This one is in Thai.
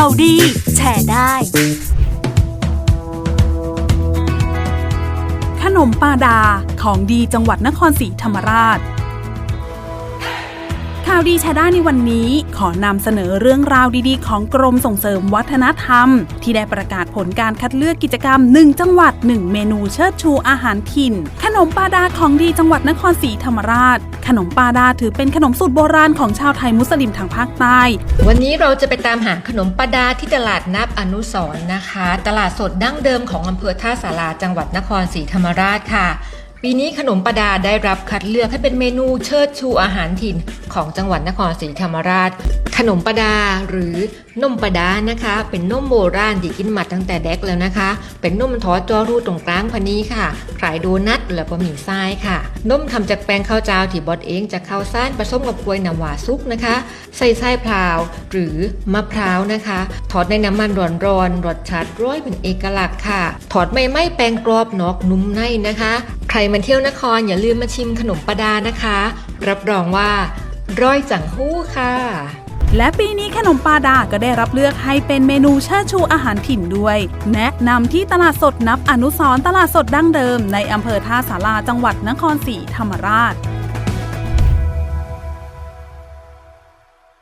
ข่าวดี แชร์ได้ ขนมปาดาของดีจังหวัดนครศรีธรรมราช ข่าวดีแชร์ได้ในวันนี้ขอนำเสนอเรื่องราวดีๆ ของกรมส่งเสริมวัฒนธรรม ที่ได้ประกาศผลการคัดเลือกกิจกรรม 1 จังหวัด 1 เมนูเชิดชูอาหารถิ่น ขนมปาดาของดีจังหวัดนครศรีธรรมราช ขนมปาดาถือเป็นขนมสูตรโบราณของชาวไทยมุสลิมทางภาคใต้ วันนี้เราจะไปตามหาขนมปาดาที่ตลาดนับอนุสรนะคะ ตลาดสดดั้งเดิมของอำเภอท่าสาราจังหวัดนครศรีธรรมราชค่ะ ปีนี้ขนมปาดาได้รับคัดเลือกให้เป็นเมนูเชิดชูอาหารถิ่นของจังหวัดนครศรีธรรมราช ขนมปาดาหรือนมปาดานะคะ เป็นนมโบราณที่กินมาตั้งแต่เด็กแล้วนะคะ เป็นนมทอดจอรูตรงกลางพันนี้ค่ะขายโดนัทแล้วก็มีไส้ค่ะนมทำจากแป้งข้าวเจ้าที่บดเองจากข้าวสารผสมกับกล้วยน้ำหวาซุกนะคะ ใส่ไส้พราวหรือมะพร้าวนะคะทอดในน้ำมันร้อนๆรสชาติร้อยเป็นเอกลักษณ์ค่ะทอดไม่ไหม้แป้งกรอบนอกนุ่มในนะคะ รมาเที่ยวนครอย่าลืมมาชิมขนมปาดานะคะ รับรองว่าร้อยจังหู้ค่ะ และปีนี้ขนมปาดาก็ได้รับเลือกให้เป็นเมนูเชิดชูอาหารถิ่นด้วย แนะนำที่ตลาดสดนับอนุสรตลาดสดดั้งเดิม ในอำเภอท่าสาราจังหวัดนครศรีธรรมราช